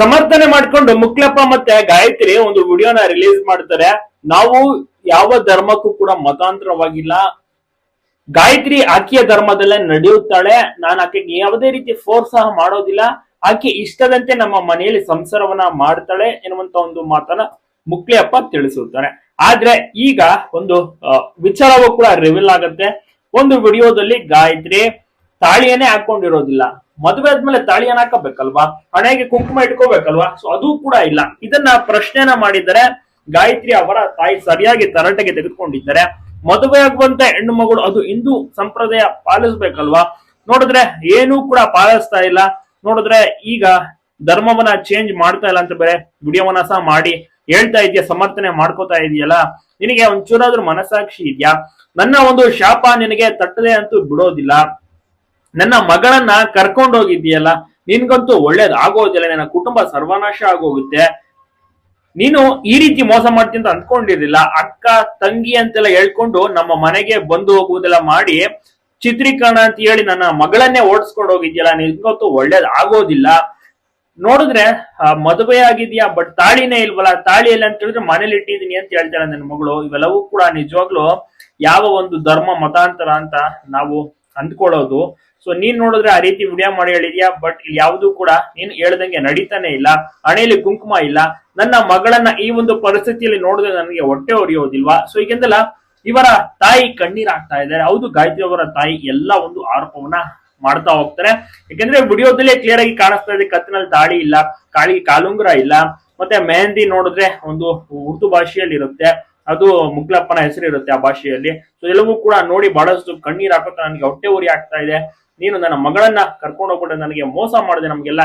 ಸಮರ್ಥನೆ ಮಾಡ್ಕೊಂಡು ಮುಕ್ಲಪ್ಪ ಮತ್ತೆ ಗಾಯತ್ರಿ ಒಂದು ವಿಡಿಯೋನ ರಿಲೀಸ್ ಮಾಡ್ತಾರೆ. ನಾವು ಯಾವ ಧರ್ಮಕ್ಕೂ ಕೂಡ ಮತಾಂತರವಾಗಿಲ್ಲ. ಗಾಯತ್ರಿ ಆಕೆಯ ಧರ್ಮದಲ್ಲೇ ನಡೆಯುತ್ತಾಳೆ. ನಾನು ಆಕೆಗೆ ಯಾವುದೇ ರೀತಿ ಫೋರ್ಸ್ ಸಹ ಮಾಡೋದಿಲ್ಲ. ಆಕೆ ಇಷ್ಟದಂತೆ ನಮ್ಮ ಮನೆಯಲ್ಲಿ ಸಂಸಾರವನ್ನ ಮಾಡ್ತಾಳೆ ಎನ್ನುವಂತ ಒಂದು ಮಾತನ್ನ ಮುಕ್ಲಿಯಪ್ಪ ತಿಳಿಸುತ್ತಾರೆ ಆದ್ರೆ ಈಗ ಒಂದು ವಿಚಾರವೂ ಕೂಡ ರಿವೀಲ್ ಆಗುತ್ತೆ. ಒಂದು ವಿಡಿಯೋದಲ್ಲಿ ಗಾಯತ್ರಿ ತಾಳಿಯನ್ನೇ ಹಾಕೊಂಡಿರೋದಿಲ್ಲ. ಮದುವೆ ಆದ್ಮೇಲೆ ತಾಳಿಯನ್ನ ಹಾಕಬೇಕಲ್ವಾ? ಹಣೆಗೆ ಕುಂಕುಮ ಇಟ್ಕೋಬೇಕಲ್ವಾ? ಸೊ ಅದು ಕೂಡ ಇಲ್ಲ. ಇದನ್ನ ಪ್ರಶ್ನೆನ ಮಾಡಿದರೆ ಗಾಯತ್ರಿ ಅವರ ತಾಯಿ ಸರಿಯಾಗಿ ತರಾಟೆಗೆ ತೆಗೆದುಕೊಂಡಿದ್ದಾರೆ. ಮದುವೆ ಆಗುವಂತ ಹೆಣ್ಣು ಮಗಳು ಅದು ಹಿಂದೂ ಸಂಪ್ರದಾಯ ಪಾಲಿಸ್ಬೇಕಲ್ವಾ? ನೋಡಿದ್ರೆ ಏನೂ ಕೂಡ ಪಾಲಿಸ್ತಾ ಇಲ್ಲ. ನೋಡಿದ್ರೆ ಈಗ ಧರ್ಮವನ್ನ ಚೇಂಜ್ ಮಾಡ್ತಾ ಇಲ್ಲ ಅಂತ ಬೇರೆ ವಿಡಿಯೋವನ್ನ ಸಹ ಮಾಡಿ ಹೇಳ್ತಾ ಇದೆಯಾ, ಸಮರ್ಥನೆ ಮಾಡ್ಕೋತಾ ಇದೆಯಲ್ಲ. ನಿನಗೆ ಒಂಚೂರಾದ್ರೂ ಮನಸ್ಸಾಕ್ಷಿ ಇದೆಯಾ? ನನ್ನ ಒಂದು ಶಾಪ ನಿನಗೆ ತಟ್ಟದೆ ಅಂತೂ ಬಿಡೋದಿಲ್ಲ. ನನ್ನ ಮಗಳನ್ನ ಕರ್ಕೊಂಡು ಹೋಗಿದ್ದೀಯಲ್ಲ ನಿನ್ಗಂತೂ ಒಳ್ಳೇದ್ ಆಗೋದಿಲ್ಲ, ನನ್ನ ಕುಟುಂಬ ಸರ್ವನಾಶ ಆಗೋಗುತ್ತೆ. ನೀನು ಈ ರೀತಿ ಮೋಸ ಮಾಡ್ತೀನಿ ಅಂತ ಅಂದ್ಕೊಂಡಿರ್ಲಿಲ್ಲ. ಅಕ್ಕ, ತಂಗಿ ಅಂತೆಲ್ಲ ಹೇಳ್ಕೊಂಡು ನಮ್ಮ ಮನೆಗೆ ಬಂದು ಹೋಗುವುದೆಲ್ಲ ಮಾಡಿ, ಚಿತ್ರೀಕರಣ ಅಂತ ಹೇಳಿ ನನ್ನ ಮಗಳನ್ನೇ ಓಡಿಸ್ಕೊಂಡು ಹೋಗಿದ್ಯಲ್ಲ ನಿನ್ಗಂತೂ ಒಳ್ಳೇದ್ ಆಗೋದಿಲ್ಲ. ನೋಡಿದ್ರೆ ಮದುವೆ ಆಗಿದ್ಯಾ ಬಟ್ ತಾಳಿನೇ ಇಲ್ವಲ್ಲ ತಾಳಿ ಇಲ್ಲ ಅಂತ ಹೇಳಿದ್ರೆ ಮನೇಲಿ ಇಟ್ಟಿದೀನಿ ಅಂತ ಹೇಳ್ತಾಳೆ ನನ್ನ ಮಗಳು. ಇವೆಲ್ಲವೂ ಕೂಡ ನಿಜವಾಗ್ಲು ಯಾವ ಒಂದು ಧರ್ಮ, ಮತಾಂತರ ಅಂತ ನಾವು ಅಂದ್ಕೊಳ್ಳೋದು. ಸೊ ನೀನ್ ನೋಡಿದ್ರೆ ಆ ರೀತಿ ವಿಡಿಯೋ ಮಾಡಿ ಹೇಳಿದ್ಯಾ? ಬಟ್ ಯಾವುದು ಕೂಡ ನೀನ್ ಹೇಳ್ದಂಗೆ ನಡೀತಾನೆ ಇಲ್ಲ, ಹಣೆಯಲ್ಲಿ ಕುಂಕುಮ ಇಲ್ಲ. ನನ್ನ ಮಗಳನ್ನ ಈ ಒಂದು ಪರಿಸ್ಥಿತಿಯಲ್ಲಿ ನೋಡಿದ್ರೆ ನನಗೆ ಹೊಟ್ಟೆ ಹೊರಿಯೋದಿಲ್ವಾ ಸೊ ಈಗೆಂದಲ್ಲ ಇವರ ತಾಯಿ ಕಣ್ಣೀರ್ ಆಗ್ತಾ ಇದ್ದಾರೆ. ಹೌದು, ಗಾಯತ್ರಿ ಅವರ ತಾಯಿ ಎಲ್ಲ ಒಂದು ಆರೋಪವನ್ನ ಮಾಡ್ತಾ ಹೋಗ್ತಾರೆ. ಯಾಕೆಂದ್ರೆ ವಿಡಿಯೋದಲ್ಲೇ ಕ್ಲಿಯರ್ ಆಗಿ ಕಾಣಿಸ್ತಾ ಇದೆ, ಕತ್ತಿನಲ್ಲಿ ತಾಳಿ ಇಲ್ಲ ಕಾಳಿಗೆ ಕಾಲುಂಗುರ ಇಲ್ಲ. ಮತ್ತೆ ಮೆಹಂದಿ ನೋಡಿದ್ರೆ ಒಂದು ಉರ್ದು ಭಾಷೆಯಲ್ಲಿ ಇರುತ್ತೆ ಅದು ಮುಗ್ಲಪ್ಪನ ಹೆಸರು ಇರುತ್ತೆ ಆ ಭಾಷೆಯಲ್ಲಿ. ಸೊ ಎಲ್ಲವೂ ಕೂಡ ನೋಡಿ ಬಹಳಷ್ಟು ಕಣ್ಣೀರ್ ಹಾಕೋತ ನನಗೆ ಹೊಟ್ಟೆ ಉರಿ ಆಗ್ತಾ ಇದೆ. ನೀನು ನನ್ನ ಮಗಳನ್ನ ಕರ್ಕೊಂಡು ಹೋಗ್ಬಿಟ್ಟು ನನಗೆ ಮೋಸ ಮಾಡಿದೆ ನಮ್ಗೆಲ್ಲ.